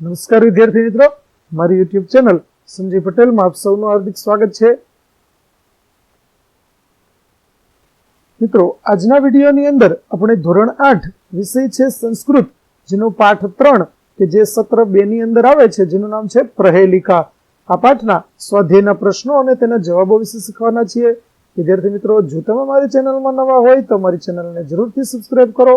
નમસ્કાર વિદ્યાર્થી મિત્રો. મારી યુટ્યુબ ચેનલ સંજય પટેલમાં આપ સૌનું હાર્દિક સ્વાગત છે. મિત્રો, આજના વિડીયોની અંદર આપણે ધોરણ આઠ વિષય છે સંસ્કૃત, જેનો પાઠ ત્રણ કે જે સત્ર બે ની અંદર આવે છે, જેનું નામ છે પ્રહેલિકા. આ પાઠના સ્વાધ્યાયના પ્રશ્નો અને તેના જવાબો વિશે શીખવાના છીએ. વિદ્યાર્થી મિત્રો, જો તમે મારી ચેનલમાં નવા હોય તો મારી ચેનલને જરૂરથી સબસ્ક્રાઇબ કરો.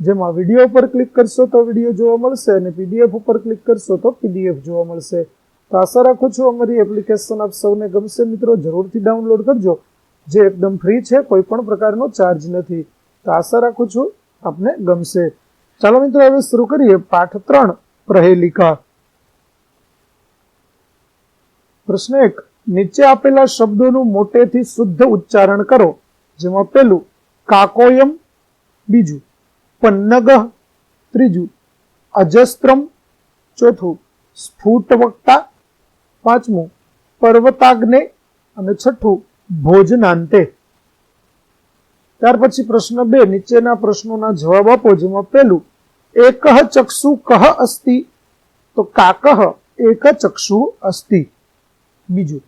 જેમાં વીડિયો પર ક્લિક કરશો તો વીડિયો જોવા મળશે અને પીડીએફ ઉપર ક્લિક કરશો તો પીડીએફ જોવા મળશે. તો આશા રાખું છું અમારી એપ્લિકેશન આપ સૌને ગમશે. મિત્રો, જરૂરથી ડાઉનલોડ કરજો. જે એકદમ ફ્રી છે, કોઈ પણ પ્રકારનો ચાર્જ નથી. તો આશા રાખું છું આપને ગમશે. ચાલો મિત્રો, હવે શરૂ કરીએ પાઠ ત્રણ, પ્રહેલિકા. પ્રશ્ન એક, નીચે આપેલા શબ્દોનું મોટેથી શુદ્ધ ઉચ્ચારણ કરો. જેમાં પેલું કાકોયમ, બીજું પન્નગહ ત્રીજું, અજસ્ત્રમ. ચોથું, સ્ફુટવક્તા. પાંચમું, પર્વતાગ્ને. અને છઠ્ઠું, ભોજનાંતે. ત્યાર પછી પ્રશ્ન બે, નીચેના પ્રશ્નોના જવાબ આપો, જેમાં પહેલું એકહ ચક્ષુ કહ અસ્તિ. તો કાકહ, એક ચક્ષુ અસ્તિ. બીજું,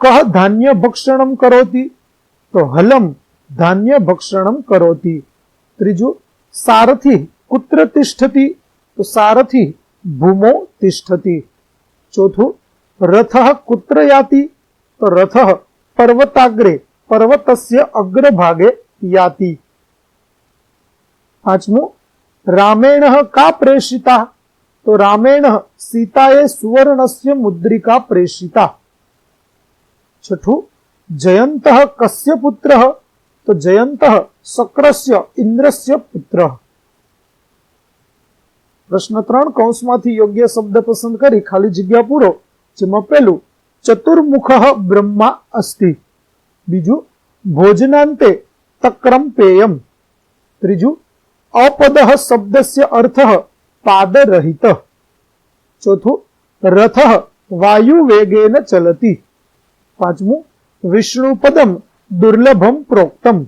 કહ ધાન્ય ભક્ષણમ કરોતી. તો હલમ, ધાન્ય ભક્ષણમ કરોતી. ત્રીજું સારથી કુત્ર તિષ્ઠતી, તો સારથી ભૂમો તિષ્ઠતી. ચોથું, રથ કુત્ર યાતિ તો રથ પર્વતાગ્રે, પર્વતસ્ય અગ્રભાગે યાતિ. પાંચમું, રામેણ કા પ્રેષિતા, તો રામેણ સીતાએ સુવર્ણસ્ય મુદ્રિકા પ્રેષિતા. છઠ્ઠું, જયંત કસ્ય પુત્ર તો જયંત શક્રસ્ય ઇન્દ્રસ્ય પુત્ર પ્રશ્ન ત્રણ કૌંસમાંથી યોગ્ય શબ્દ પસંદ કરી ખાલી જગ્યા પૂરો જેમાં પેલું ચતુર્મુખ બ્રહ્મા અસ્તિ બીજું ભોજનાંતે તક્રમ પેયમ ત્રીજું અપદ શબ્દસ્ય અર્થ પાદરહિત ચોથું રથ વાયુ વેગેન ચલતી પાંચમું વિષ્ણુ પદમ દુર્લભમ પ્રોક્તમ.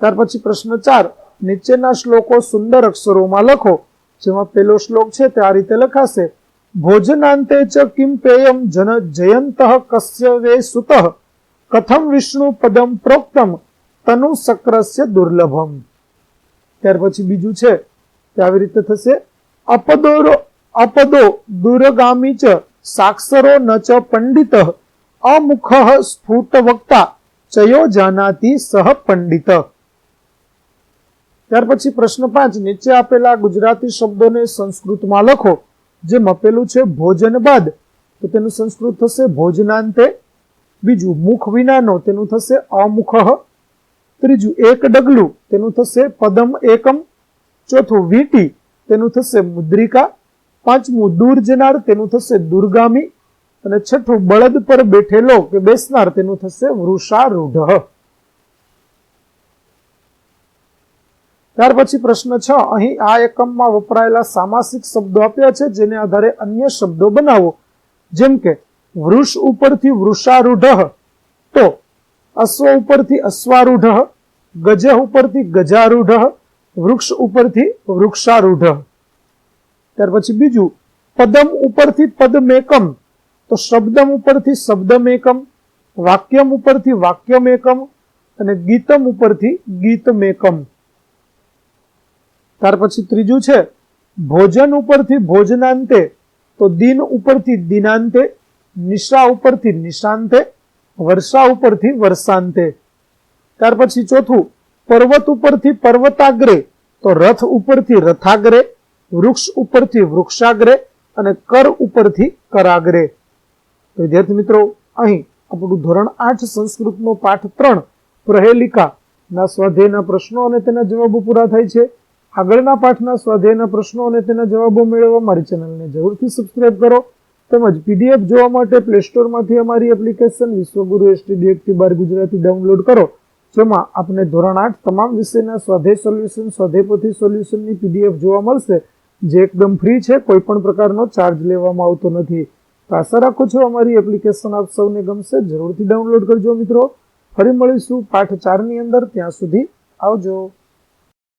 ત્યાર પછી પ્રશ્ન ચાર. નીચેના શ્લોકો સુંદર અક્ષરોમાં લખો. જેમાં પેલો શ્લોક છે તે આ રીતે લખાશે. ભોજનાંતે ચ કિમ પેયમ જન જયંત કસ્ય વે સુત. કથમ વિષ્ણુ પદમ પ્રોક્તમ. તનુ સક્રસ્ય દુર્લભમ. ત્યાર પછી બીજું છે તે આવી રીતે થશે. અપદોરો અપદો દુરગામી ચ સાક્ષરો ન ચ પંડિત. અમુખ સ્ફુટ વક્તા ચયો જાનાતી સહ પંડિત. ત્યાર પછી પ્રશ્ન પાંચ, નીચે આપેલા ગુજરાતી શબ્દોને સંસ્કૃતમાં લખો જેમાં પેલું છે ભોજન બાદ. તો તેનું સંસ્કૃત થશે ભોજનાંતે. બીજું, મુખ વિનાનો, તેનું થશે અમુખ ત્રીજું, એક ડગલું, તેનું થશે પદમ એકમ. ચોથું, વીટી, તેનું થશે મુદ્રિકા. પાંચમું, દૂર જનાર, તેનું થશે દુર્ગામી. અને છઠ્ઠું, બળદ પર બેઠેલો કે બેસનાર તેનું થશે વૃષારૂઢ. ત્યાર પછી પ્રશ્ન છ, અહીં આ એકમમાં વપરાયેલા સામાસિક શબ્દો આપ્યા છે, જેને આધારે અન્ય શબ્દો બનાવો. જેમ કે, વૃષ ઉપરથી વૃષારૂઢ, તો અશ્વ ઉપરથી અશ્વારૂઢ, ગજ ઉપરથી ગજારૂઢ, વૃક્ષ ઉપરથી વૃક્ષારૂઢ. ત્યાર પછી બીજું, પદમ ઉપરથી પદમેકમ તો શબ્દમ ઉપરથી શબ્દમેકમ વાક્યમ ઉપરથી વાક્યમેકમ અને ગીતમ ઉપરથી ગીતમેકમ ત્યાર પછી ત્રીજું છે, ભોજન ઉપરથી ભોજનાંતે, તો દિન ઉપરથી દિનાંતે, નિશા ઉપરથી નિશાંતે, વર્ષા ઉપરથી વર્ષાંતે. ત્યાર પછી ચોથું, પર્વત ઉપરથી પર્વતાગ્રે, તો રથ ઉપરથી રથાગ્રે, વૃક્ષ ઉપરથી વૃક્ષાગ્રે અને કર ઉપરથી કરાગ્રે. તો વિદ્યાર્થી મિત્રો, અહીં આપણું ધોરણ આઠ સંસ્કૃતનો પાઠ ત્રણ પ્રહેલિકા ના સ્વાધ્યાયના પ્રશ્નો અને તેના જવાબો પૂરા થાય છે. આગળના પાઠના સ્વાધ્યાયના પ્રશ્નો અને તેના જવાબો મેળવવા મારી ચેનલને જરૂરથી સબસ્ક્રાઇબ કરો. તેમજ પીડીએફ જોવા માટે પ્લે સ્ટોરમાંથી અમારી એપ્લિકેશન વિશ્વગુરુ એસટીડી એકથી બાર ગુજરાતી ડાઉનલોડ કરો, જેમાં આપને ધોરણ આઠ તમામ વિષયના સ્વાધ્યાય સોલ્યુશન સ્વાધ્યાયપોથી સોલ્યુશનની પીડીએફ જોવા મળશે. જે એકદમ ફ્રી છે, કોઈ પણ પ્રકારનો ચાર્જ લેવામાં આવતો નથી. તો આશા રાખું છું અમારી એપ્લિકેશન આપ સૌને ગમશે. જરૂરથી ડાઉનલોડ કરજો મિત્રો. ફરી મળીશું પાઠ ચારની અંદર. ત્યાં સુધી આવજો.